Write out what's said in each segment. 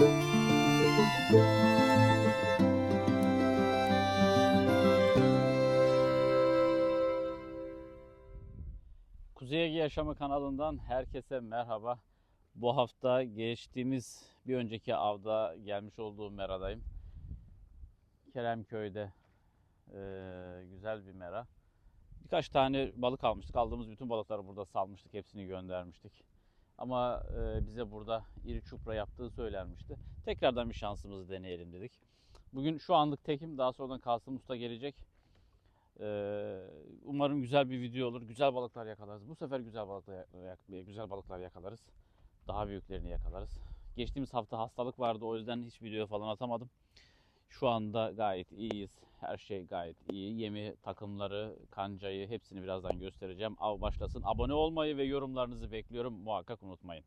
Kuzey Ege Yaşamı kanalından herkese merhaba. Bu hafta geçtiğimiz bir önceki avda gelmiş olduğum meradayım. Keremköy'de e, güzel bir mera. Birkaç tane balık almıştık. Aldığımız bütün balıkları burada salmıştık. Hepsini göndermiştik. Ama eee, bize burada iri çupra yaptığı söylenmişti. Tekrardan bir şansımızı deneyelim dedik. Bugün şu anlık tekim. Daha sonradan Kasım Usta gelecek. Ee, umarım güzel bir video olur. Güzel balıklar yakalarız. Bu sefer güzel balıklar güzel balıklar yakalarız. Daha büyüklerini yakalarız. Geçtiğimiz hafta hastalık vardı. O yüzden hiç video falan atamadım. Şu anda gayet iyiyiz. Her şey gayet iyi. Yemi, takımları, kancayı hepsini birazdan göstereceğim. Av başlasın. Abone olmayı ve yorumlarınızı bekliyorum. Muhakkak unutmayın.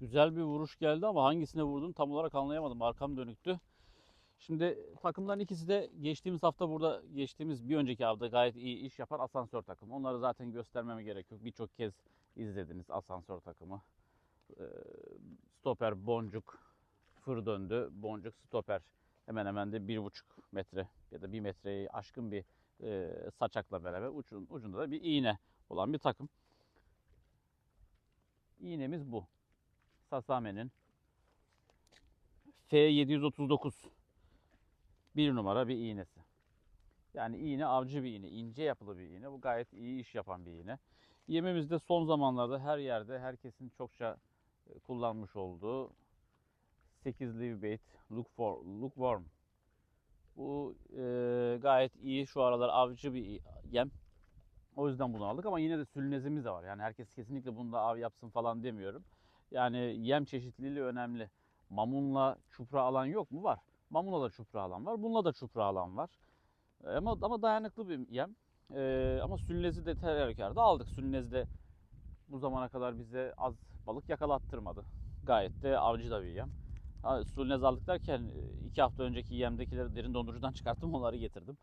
Güzel bir vuruş geldi ama hangisine vurdum tam olarak anlayamadım. Arkam dönüktü. Şimdi takımların ikisi de geçtiğimiz hafta burada geçtiğimiz bir önceki avda gayet iyi iş yapan asansör takımı. Onları zaten göstermeme gerek yok. Birçok kez izlediniz asansör takımı. Ee, Stoper boncuk fır döndü. Boncuk stoper hemen hemen de bir buçuk metre ya da bir metreyi aşkın bir e, saçakla beraber ucun, ucunda da bir iğne olan bir takım. İğnemiz bu. Sasame'nin F739 bir numara bir iğnesi. Yani iğne avcı bir iğne, ince yapılı bir iğne. Bu gayet iyi iş yapan bir iğne. Yemimizde son zamanlarda her yerde herkesin çokça e, kullanmış olduğu 8 live bait look for look worm. Bu e, gayet iyi şu aralar avcı bir yem. O yüzden bunu aldık ama yine de sülnezimiz de var. Yani herkes kesinlikle bunda av yapsın falan demiyorum. Yani yem çeşitliliği önemli. Mamunla çupra alan yok mu? Var. Mamula da çupra alan var. Bununla da çupra alan var. E, Ama, ama dayanıklı bir yem. Ee, ama sülnezi de her halükarda aldık. Sülnez de bu zamana kadar bize az balık yakalattırmadı. Gayet de avcı da bir yem. Ha, sülnez aldık derken e, iki hafta önceki yemdekileri derin dondurucudan çıkarttım onları getirdim.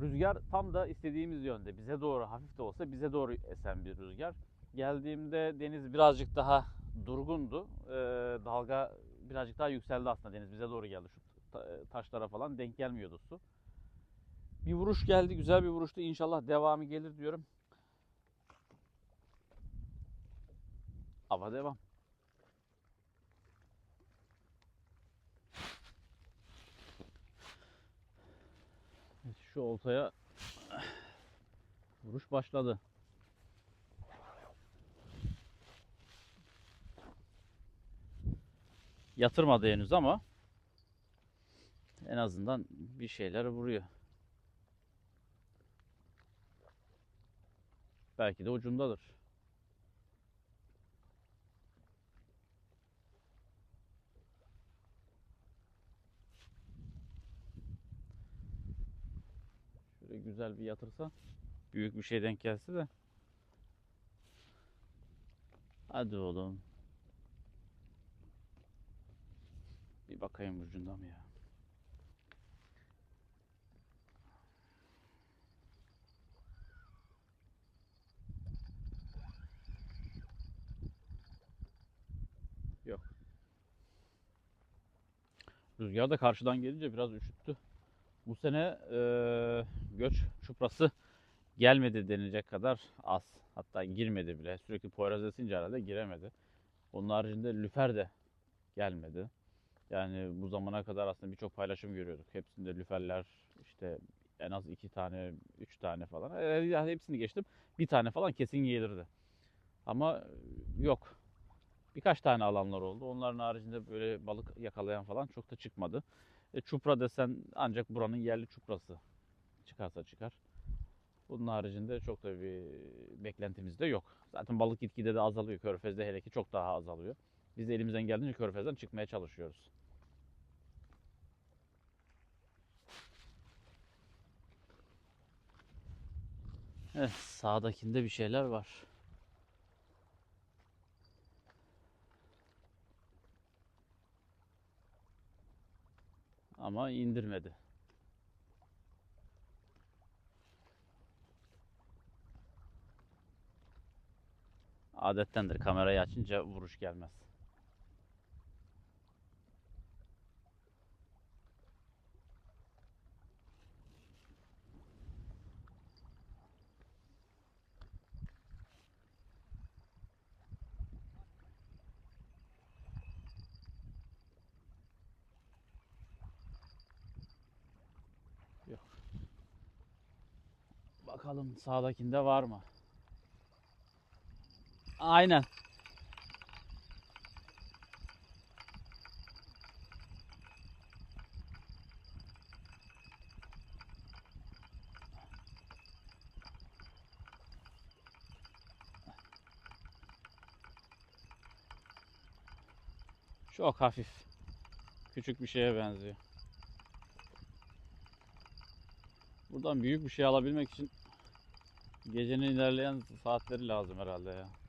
Rüzgar tam da istediğimiz yönde. Bize doğru hafif de olsa bize doğru esen bir rüzgar. Geldiğimde deniz birazcık daha durgundu. Ee, dalga birazcık daha yükseldi aslında deniz bize doğru geldi. Şu ta- taşlara falan denk gelmiyordu su. Bir vuruş geldi, güzel bir vuruştu. İnşallah devamı gelir diyorum. Ama devam. Evet, Şu oltaya vuruş başladı. Yatırmadı henüz ama en azından bir şeyler vuruyor. Belki de ucundadır. Şöyle güzel bir yatırsa büyük bir şey denk gelse de. Hadi oğlum. Bir bakayım ucunda mı ya? Yok. Rüzgar da karşıdan gelince biraz üşüttü. Bu sene eee, göç çuprası gelmedi denilecek kadar az. Hatta girmedi bile. Sürekli Poyraz esince herhalde giremedi. Onun haricinde lüfer de gelmedi. Yani bu zamana kadar aslında birçok paylaşım görüyorduk. Hepsinde lüferler işte en az iki tane, üç tane falan. E, yani hepsini geçtim. Bir tane falan kesin gelirdi. Ama yok. Birkaç tane alanlar oldu. Onların haricinde böyle balık yakalayan falan çok da çıkmadı. E, çupra desen ancak buranın yerli çuprası çıkarsa çıkar. Bunun haricinde çok da bir beklentimiz de yok. Zaten balık gitgide de azalıyor. Körfez'de hele ki çok daha azalıyor. Biz de elimizden geldiğince körfezden çıkmaya çalışıyoruz. Evet, sağdakinde bir şeyler var. Ama indirmedi. Adettendir kamerayı açınca vuruş gelmez. Bakalım sağdakinde var mı? Aynen. Çok hafif. Küçük bir şeye benziyor. Buradan büyük bir şey alabilmek için gecenin ilerleyen saatleri lazım herhalde ya.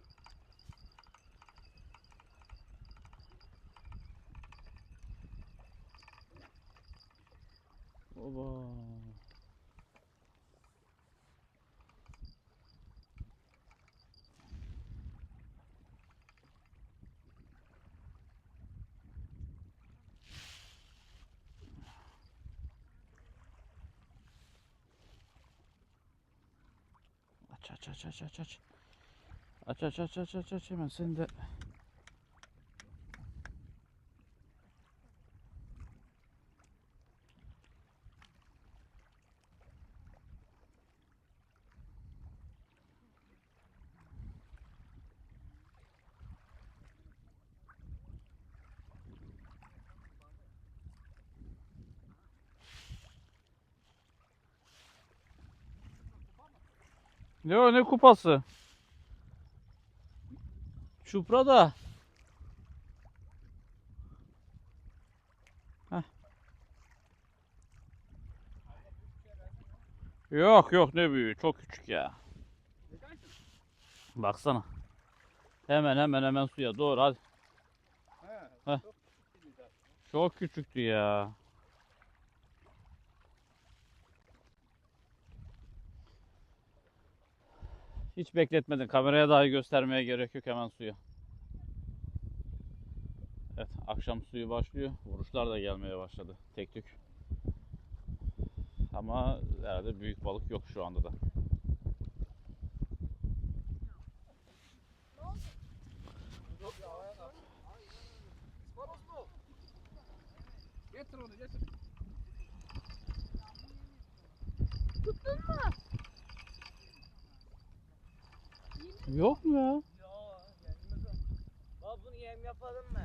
Aç aç aç aç aç aç. Aç aç aç aç aç hemen seni de. Ne o ne kupası? Çupra da. Heh. Yok yok ne büyüğü çok küçük ya. Baksana. Hemen hemen hemen suya doğru hadi. Heh. Çok küçüktü ya. Hiç bekletmedin. Kameraya dahi göstermeye gerek yok hemen suya. Evet akşam suyu başlıyor. Vuruşlar da gelmeye başladı. Tek tük. Ama herhalde büyük balık yok şu anda da. Getir onu getir. Yok mu ya? Baba bunu yem yapalım mı?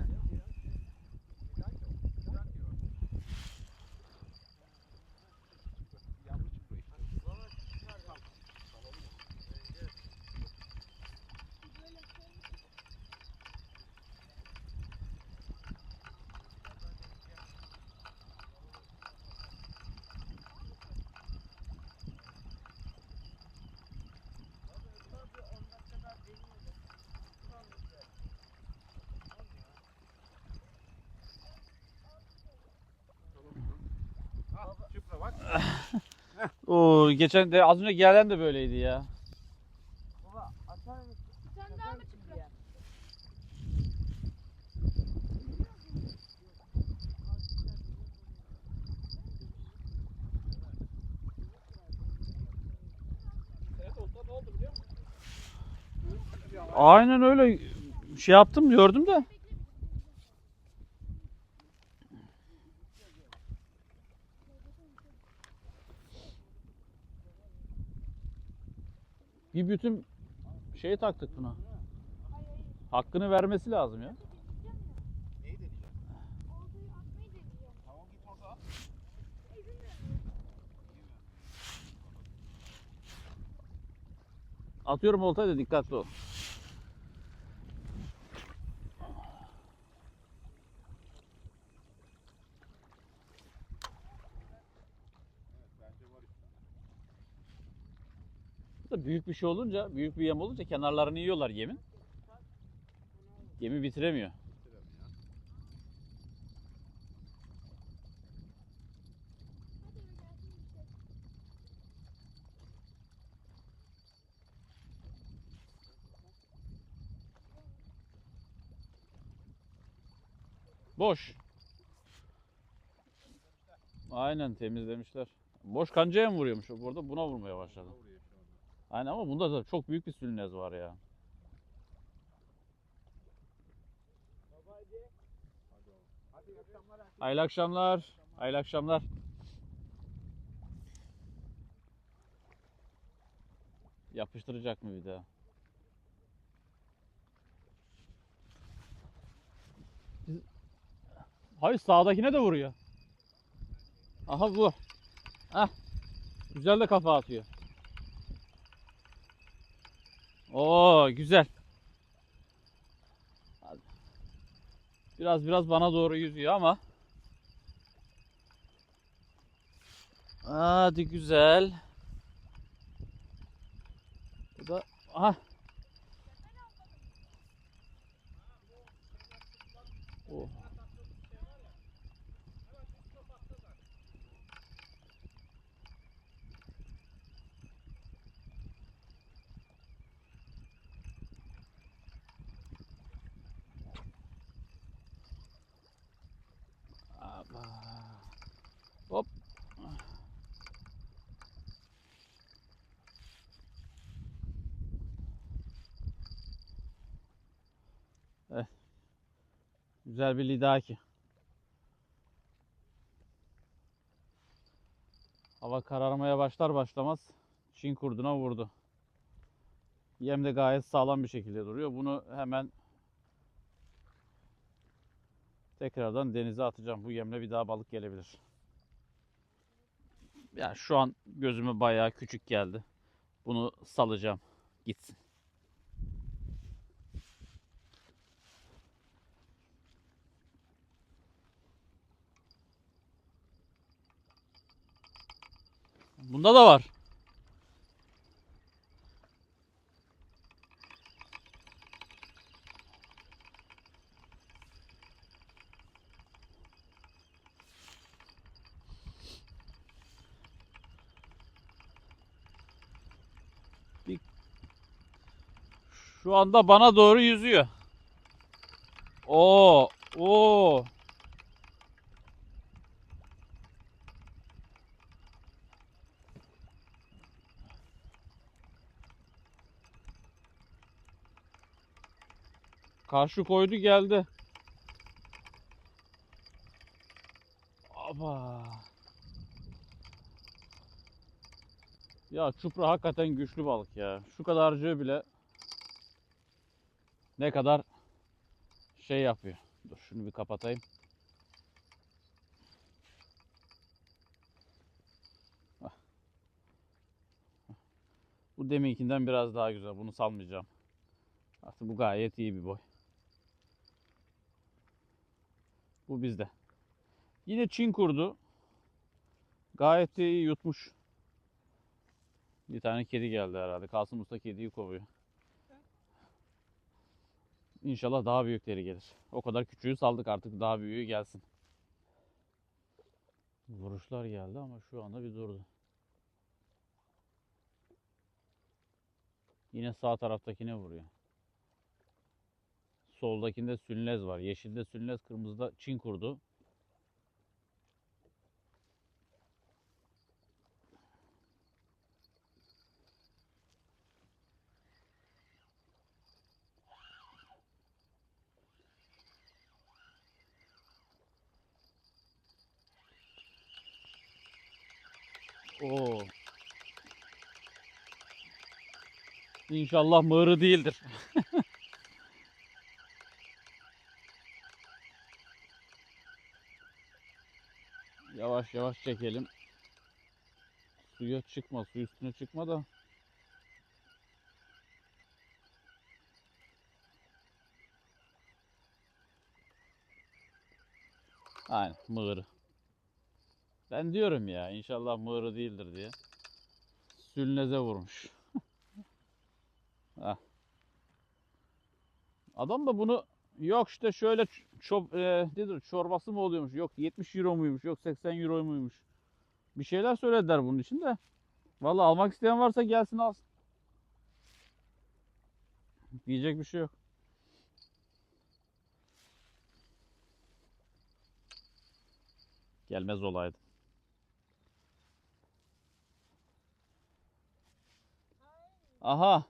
Bak. Oo, geçen de az önce gelen de böyleydi ya. Baba atar mısın? Sen daha mı musun? Aynen öyle şey yaptım gördüm de. Bütün şey taktık buna. Hakkını vermesi lazım ya. Atıyorum oltayı da dikkatli ol. Bence var işte. Da büyük bir şey olunca, büyük bir yem olunca kenarlarını yiyorlar yemin. Yemi bitiremiyor. Boş. Aynen temizlemişler. Boş kancaya mı vuruyormuş? Burada buna vurmaya başladı. Aynen ama bunda da çok büyük bir sülünez var ya. Hayırlı akşamlar. Hayırlı akşamlar. Yapıştıracak mı bir daha? Hayır sağdakine de vuruyor. Aha bu. Hah. Güzel de kafa atıyor. Oo güzel. Biraz biraz bana doğru yüzüyor ama. Hadi güzel. Bu da aha. Oh. Aba. Hop. Eh. Güzel bir lidaki. Hava kararmaya başlar başlamaz Çin kurduna vurdu. Yem de gayet sağlam bir şekilde duruyor. Bunu hemen tekrardan denize atacağım. Bu yemle bir daha balık gelebilir. Ya şu an gözüme bayağı küçük geldi. Bunu salacağım. Gitsin. Bunda da var. Şu anda bana doğru yüzüyor. Oo, oo. Karşı koydu geldi. Aba. Ya çupra hakikaten güçlü balık ya. Şu kadarcığı bile ne kadar şey yapıyor. Dur şunu bir kapatayım. Hah. Bu deminkinden biraz daha güzel. Bunu salmayacağım. Artık bu gayet iyi bir boy. Bu bizde. Yine Çin kurdu. Gayet iyi yutmuş. Bir tane kedi geldi herhalde. Kasım Usta kediyi kovuyor. İnşallah daha büyükleri gelir. O kadar küçüğü saldık artık daha büyüğü gelsin. Vuruşlar geldi ama şu anda bir durdu. Yine sağ taraftakine vuruyor. Soldakinde sünlez var. Yeşilde sünlez, kırmızıda Çin kurdu. Oo. İnşallah mığırı değildir. Yavaş yavaş çekelim. Suya çıkma, su üstüne çıkma da. Aynen mığırı. Ben diyorum ya inşallah mığırı değildir diye. Sülneze vurmuş. Heh. Adam da bunu yok işte şöyle çop, e, nedir, çorbası mı oluyormuş yok 70 euro muymuş yok 80 euro muymuş. Bir şeyler söylediler bunun için de. Vallahi almak isteyen varsa gelsin alsın. Diyecek bir şey yok. Gelmez olaydı. Aha.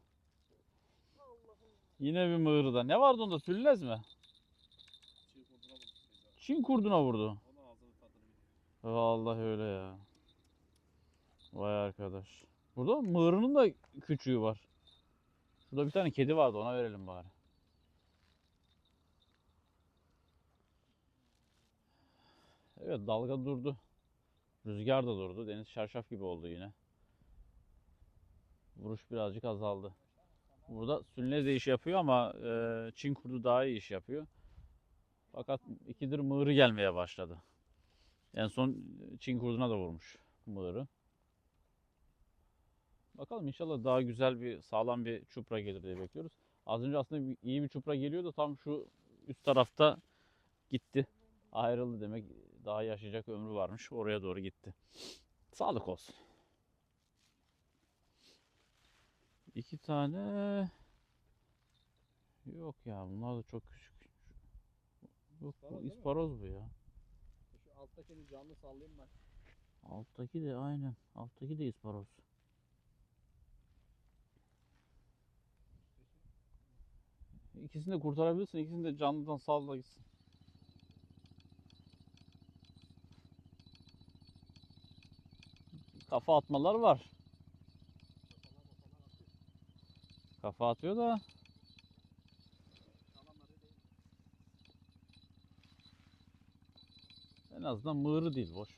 Yine bir mığırda. Ne vardı onda? Sülünez mi? Çin kurduna vurdu. Vallahi öyle ya. Vay arkadaş. Burada mığırının da küçüğü var. Şurada bir tane kedi vardı ona verelim bari. Evet dalga durdu. Rüzgar da durdu. Deniz şarşaf gibi oldu yine. Vuruş birazcık azaldı. Burada sülnez de iş yapıyor ama e, Çin kurdu daha iyi iş yapıyor. Fakat ikidir mığırı gelmeye başladı. En son Çin kurduna da vurmuş mığırı. Bakalım inşallah daha güzel bir sağlam bir çupra gelir diye bekliyoruz. Az önce aslında iyi bir çupra geliyordu. Tam şu üst tarafta gitti. Ayrıldı demek. Daha yaşayacak ömrü varmış. Oraya doğru gitti. Sağlık olsun. İki tane yok ya bunlar da çok küçük. Yok bu İsparoz bu ya. Şu alttakini canlı sallayayım ben. Alttaki de aynen. Alttaki de isparoz. İkisini de kurtarabilirsin. İkisini de canlıdan salla gitsin. Kafa atmalar var. Kafa atıyor da en azından mığırı değil boş.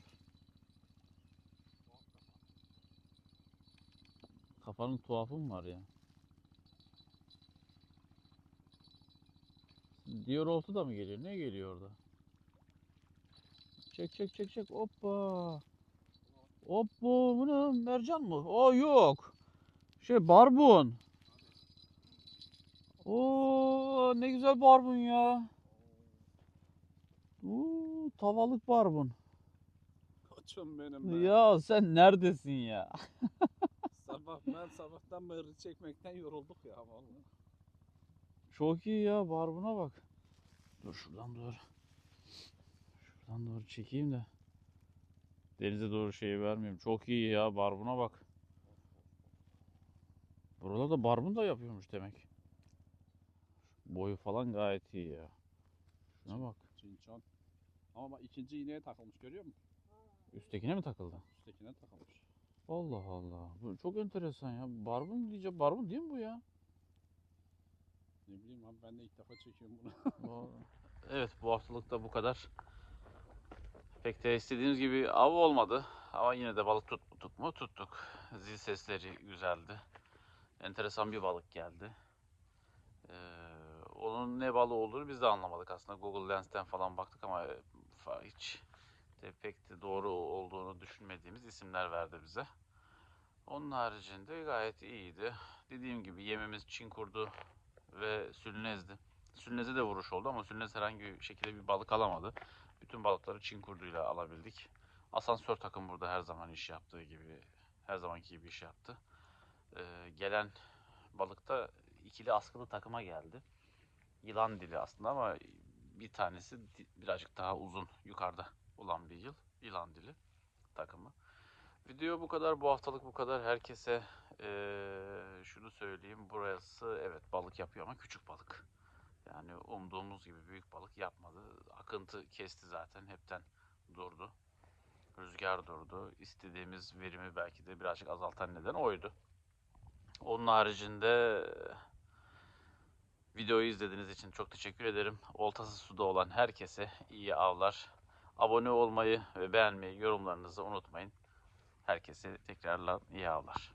Kafanın tuhafı mı var ya? Diyor oltu da mı geliyor? Ne geliyor orada? Çek çek çek çek. Hoppa. Hoppa. Bu? Mercan mı? O yok. Şey barbun. Oo ne güzel barbun ya. Oo, tavalık barbun. Koçum benim ben. Ya sen neredesin ya? Sabah ben sabahtan beri çekmekten yorulduk ya vallahi. Çok iyi ya barbuna bak. Dur şuradan doğru. Şuradan doğru çekeyim de. Denize doğru şeyi vermeyeyim. Çok iyi ya barbuna bak. Buralarda barbun da yapıyormuş demek. Boyu falan gayet iyi ya. Şuna bak. Çinçon. Ama bak ikinci iğneye takılmış görüyor musun? Üsttekine mi takıldı? Üsttekine takılmış. Allah Allah. Bu çok enteresan ya. Barbun diyeceğim. Barbun değil mi bu ya? Ne bileyim abi ben de ilk defa çekiyorum bunu. Evet bu haftalık da bu kadar. Pek de istediğimiz gibi av olmadı. Ama yine de balık tuttuk mu? Tuttuk. Zil sesleri güzeldi. Enteresan bir balık geldi. Onun ne balığı olduğunu biz de anlamadık aslında. Google Lens'ten falan baktık ama e, hiç de pek de doğru olduğunu düşünmediğimiz isimler verdi bize. Onun haricinde gayet iyiydi. Dediğim gibi yemimiz Çin kurdu ve sülnezdi. Sülneze de vuruş oldu ama Sülnez herhangi bir şekilde bir balık alamadı. Bütün balıkları Çin kurduyla alabildik. Asansör takım burada her zaman iş yaptığı gibi, her zamanki gibi iş yaptı. Ee, gelen balıkta ikili askılı takıma geldi. Yılan dili aslında ama bir tanesi birazcık daha uzun yukarıda olan bir yıl. Yılan dili takımı. Video bu kadar. Bu haftalık bu kadar. Herkese eee, şunu söyleyeyim. Burası evet balık yapıyor ama küçük balık. Yani umduğumuz gibi büyük balık yapmadı. Akıntı kesti zaten. Hepten durdu. Rüzgar durdu. İstediğimiz verimi belki de birazcık azaltan neden oydu. Onun haricinde videoyu izlediğiniz için çok teşekkür ederim. Oltası suda olan herkese iyi avlar. Abone olmayı ve beğenmeyi, yorumlarınızı unutmayın. Herkese tekrarla iyi avlar.